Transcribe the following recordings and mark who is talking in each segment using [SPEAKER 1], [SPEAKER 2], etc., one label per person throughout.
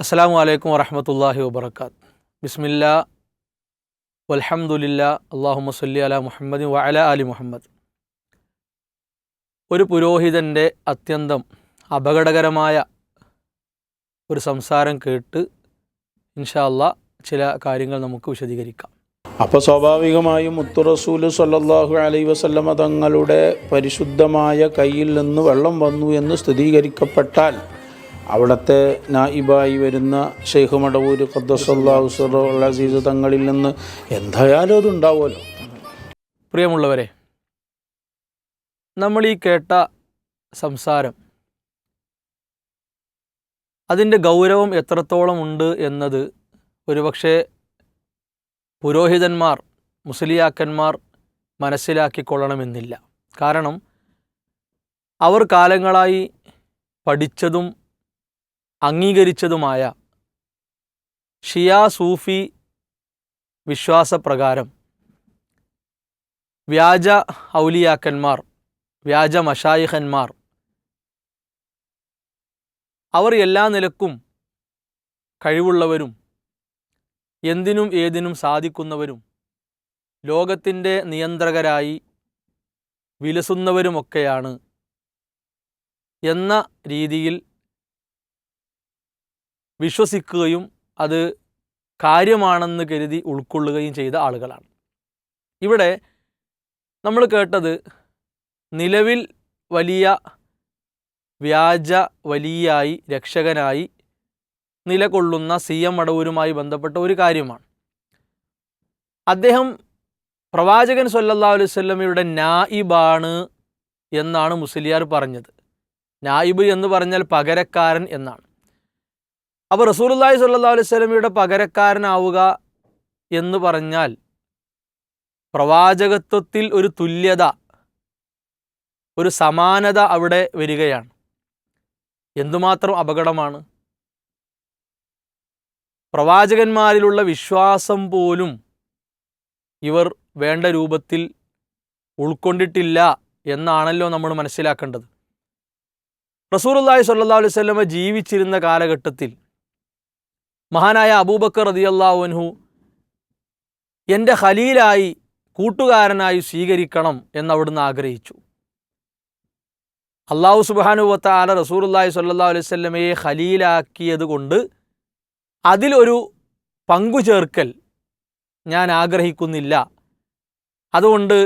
[SPEAKER 1] അസ്സാം വലൈക്കും വറഹമത്തല്ലാഹി വബർക്കാത്ത് ബിസ്മില്ല വൽഹമുല്ല അള്ളാഹുമ്മ സല്ലി അല മുഹമ്മദ് വഅല അലി മുഹമ്മദ്. ഒരു പുരോഹിതന്റെ അത്യന്തം അപകടകരമായ ഒരു സംസാരം കേട്ട് ഇൻഷാല്ല ചില കാര്യങ്ങൾ നമുക്ക് വിശദീകരിക്കാം.
[SPEAKER 2] അപ്പോൾ സ്വാഭാവികമായും മുത്തുറസൂൽ സല്ലാഹു അലൈ വസല്ലമ തങ്ങളുടെ പരിശുദ്ധമായ കയ്യിൽ നിന്ന് വെള്ളം വന്നു എന്ന് സ്ഥിരീകരിക്കപ്പെട്ടാൽ അവിടുത്തെ നായിബായി വരുന്ന ഷെയ്ഖ് മടവൂർ ഖദ്ദസല്ലാഹു സുറുൽ അസീസ് തങ്ങളിൽ നിന്ന് എന്തായാലും അതുണ്ടാവുമല്ലോ.
[SPEAKER 1] പ്രിയമുള്ളവരെ നമ്മൾ ഈ കേട്ട സംസാരം അതിന്റെ ഗൗരവം എത്രത്തോളം ഉണ്ട് എന്നത് ഒരുപക്ഷെ പുരോഹിതന്മാർ മുസ്ലിയാക്കന്മാർ മനസ്സിലാക്കിക്കൊള്ളണമെന്നില്ല. കാരണം അവർ കാലങ്ങളായി പഠിച്ചതും അംഗീകരിച്ചതുമായ ഷിയാ സൂഫി വിശ്വാസപ്രകാരം വ്യാജ ഔലിയാക്കന്മാർ വ്യാജ മഷായിഹന്മാർ അവർ എല്ലാ നിലക്കും കഴിവുള്ളവരും എന്തിനും ഏതിനും സാധിക്കുന്നവരും ലോകത്തിന്റെ നിയന്ത്രകരായി വിലസുന്നവരുമൊക്കെയാണ് എന്ന രീതിയിൽ വിശ്വസിക്കുകയും അത് കാര്യമാണെന്ന് കരുതി ഉൾക്കൊള്ളുകയും ചെയ്ത ആളുകളാണ്. ഇവിടെ നമ്മൾ കേട്ടത് നിലവിൽ വലിയ വ്യാജ വലിയായി രക്ഷകനായി നിലകൊള്ളുന്ന സി എം മടവൂരുമായി ബന്ധപ്പെട്ട ഒരു കാര്യമാണ്. അദ്ദേഹം പ്രവാചകൻ സല്ലല്ലാഹു അലൈഹി വസല്ലമയുടെ നായിബാണ് എന്നാണ് മുസ്ലിയാർ പറഞ്ഞത്. നായിബ് എന്ന് പറഞ്ഞാൽ പകരക്കാരൻ എന്നാണ്. അപ്പോൾ റസൂലുള്ളാഹി സ്വല്ലല്ലാഹു അലൈഹി സ്വലമിയുടെ പകരക്കാരനാവുക എന്ന് പറഞ്ഞാൽ പ്രവാചകത്വത്തിൽ ഒരു തുല്യത ഒരു സമാനത അവിടെ വരികയാണ്. എന്തുമാത്രം അപകടമാണ്? പ്രവാചകന്മാരിലുള്ള വിശ്വാസം പോലും ഇവർ വേണ്ട രൂപത്തിൽ ഉൾക്കൊണ്ടിട്ടില്ല എന്നാണല്ലോ നമ്മൾ മനസ്സിലാക്കേണ്ടത്. റസൂലുള്ളാഹി സ്വല്ലല്ലാഹു അലൈഹി വസല്ലമ ജീവിച്ചിരുന്ന കാലഘട്ടത്തിൽ മഹാനായ അബൂബക്കർ റളിയല്ലാഹു അൻഹു എന്റെ ഖലീലായി കൂട്ടുകാരനായി സ്വീകരിക്കണം എന്നവിടുന്ന് ആഗ്രഹിച്ചു. അള്ളാഹു സുബാനുവത്ത ആല റസൂലുള്ളാഹി സല്ലാ അലൈഹി വസല്ലമയെ ഖലീലാക്കിയത് കൊണ്ട് അതിലൊരു പങ്കു ചേർക്കൽ ഞാൻ ആഗ്രഹിക്കുന്നില്ല. അതുകൊണ്ട്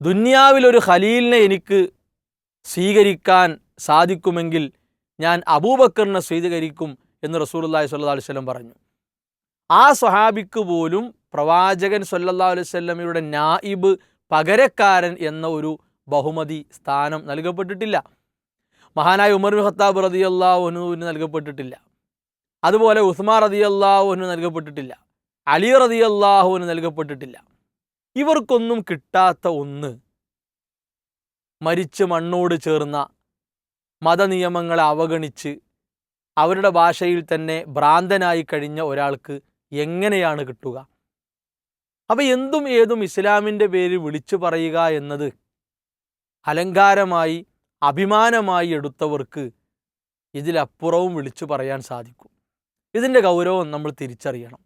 [SPEAKER 1] ദുന്യാവിലൊരു ഖലീലിനെ എനിക്ക് സ്വീകരിക്കാൻ സാധിക്കുമെങ്കിൽ ഞാൻ അബൂബക്കറിനെ സ്വീകരിക്കും എന്ന് റസൂലുള്ളാഹി സ്വല്ലാ അലൈഹി വസല്ലം പറഞ്ഞു. ആ സ്വഹാബിക്ക് പോലും പ്രവാചകൻ സല്ലല്ലാഹു അലൈഹി വസല്ലമയുടെ നായിബ് പകരക്കാരൻ എന്ന ഒരു ബഹുമതി സ്ഥാനം നൽകപ്പെട്ടിട്ടില്ല. മഹാനായ ഉമർ ഖത്താബ് റതി അള്ളാഹുനുവിന് നൽകപ്പെട്ടിട്ടില്ല. അതുപോലെ ഉസ്മാൻ അള്ളാഹുവിന് നൽകപ്പെട്ടിട്ടില്ല. അലി റതി അള്ളാഹുവിന് നൽകപ്പെട്ടിട്ടില്ല. ഇവർക്കൊന്നും കിട്ടാത്ത ഒന്ന് മരിച്ച് മണ്ണോട് ചേർന്ന മതനിയമങ്ങളെ അവഗണിച്ച് അവരുടെ ഭാഷയിൽ തന്നെ ഭ്രാന്തനായി കഴിഞ്ഞ ഒരാൾക്ക് എങ്ങനെയാണ് കിട്ടുക? അപ്പം എന്തും ഏതും ഇസ്ലാമിന്റെ പേര് വിളിച്ചു പറയുക എന്നത് അലങ്കാരമായി അഭിമാനമായി എടുത്തവർക്ക് ഇതിലപ്പുറവും വിളിച്ചു പറയാൻ സാധിക്കും. ഇതിന്റെ ഗൗരവം നമ്മൾ തിരിച്ചറിയണം.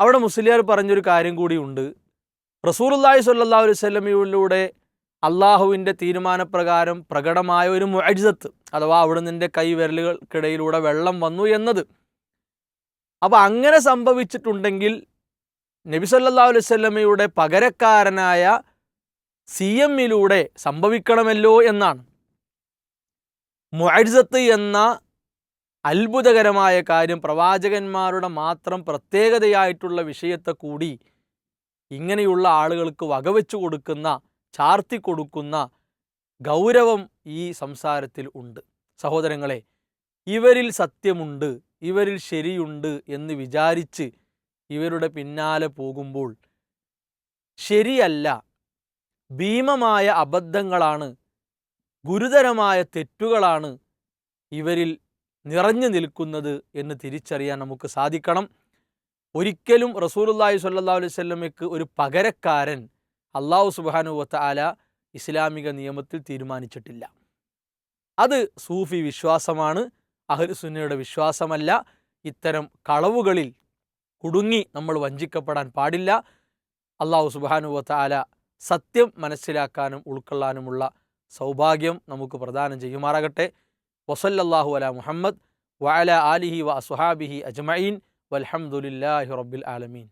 [SPEAKER 1] അവിടെ മുസ്ലിയാർ പറഞ്ഞൊരു കാര്യം കൂടിയുണ്ട് റസൂലുള്ളാഹി സ്വല്ലല്ലാഹു അലൈഹി വസല്ലമയിലൂടെ അള്ളാഹുവിന്റെ തീരുമാനപ്രകാരം പ്രകടമായ ഒരു മുഅജിസത്ത് അഥവാ അവിടെ നിന്റെ കൈവിരലുകൾക്കിടയിലൂടെ വെള്ളം വന്നു എന്നത്. അപ്പോൾ അങ്ങനെ സംഭവിച്ചിട്ടുണ്ടെങ്കിൽ നബി വസല്ലമയുടെ പകരക്കാരനായ സി എമ്മിലൂടെ സംഭവിക്കണമല്ലോ എന്നാണ്. മുഅജിസത്ത് എന്ന അത്ഭുതകരമായ കാര്യം പ്രവാചകന്മാരുടെ മാത്രം പ്രത്യേകതയായിട്ടുള്ള വിഷയത്തെ കൂടി ഇങ്ങനെയുള്ള ആളുകൾക്ക് വകവെച്ചു കൊടുക്കുന്ന ചാർത്തി കൊടുക്കുന്ന ഗൗരവം ഈ സംസാരത്തിൽ ഉണ്ട്. സഹോദരങ്ങളെ ഇവരിൽ സത്യമുണ്ട് ഇവരിൽ ശരിയുണ്ട് എന്ന് വിചാരിച്ച് ഇവരുടെ പിന്നാലെ പോകുമ്പോൾ ശരിയല്ല ഭീമമായ അബദ്ധങ്ങളാണ് ഗുരുതരമായ തെറ്റുകളാണ് ഇവരിൽ നിറഞ്ഞു നിൽക്കുന്നത് എന്ന് തിരിച്ചറിയാൻ നമുക്ക് സാധിക്കണം. ഒരിക്കലും റസൂലുള്ളാഹി സ്വല്ലല്ലാഹു അലൈഹി വസല്ലമയ്ക്ക് ഒരു പകരക്കാരൻ അള്ളാഹു സുബാനുവത്ത ആല ഇസ്ലാമിക നിയമത്തിൽ തീരുമാനിച്ചിട്ടില്ല. അത് സൂഫി വിശ്വാസമാണ് അഹ്ലുസുന്നയുടെ വിശ്വാസമല്ല. ഇത്തരം കളവുകളിൽ കുടുങ്ങി നമ്മൾ വഞ്ചിക്കപ്പെടാൻ പാടില്ല. അള്ളാഹു സുബാനുവത്ത ആല സത്യം മനസ്സിലാക്കാനും ഉൾക്കൊള്ളാനുമുള്ള സൗഭാഗ്യം നമുക്ക് പ്രദാനം ചെയ്യുമാറാകട്ടെ. വസല്ലല്ലാഹു അല മുഹമ്മദ് വഅല ആലിഹി വ അസുഹാബിഹി അജ്മഈൻ. വൽഹംദുലില്ലാഹി റബ്ബിൽ ആലമീൻ.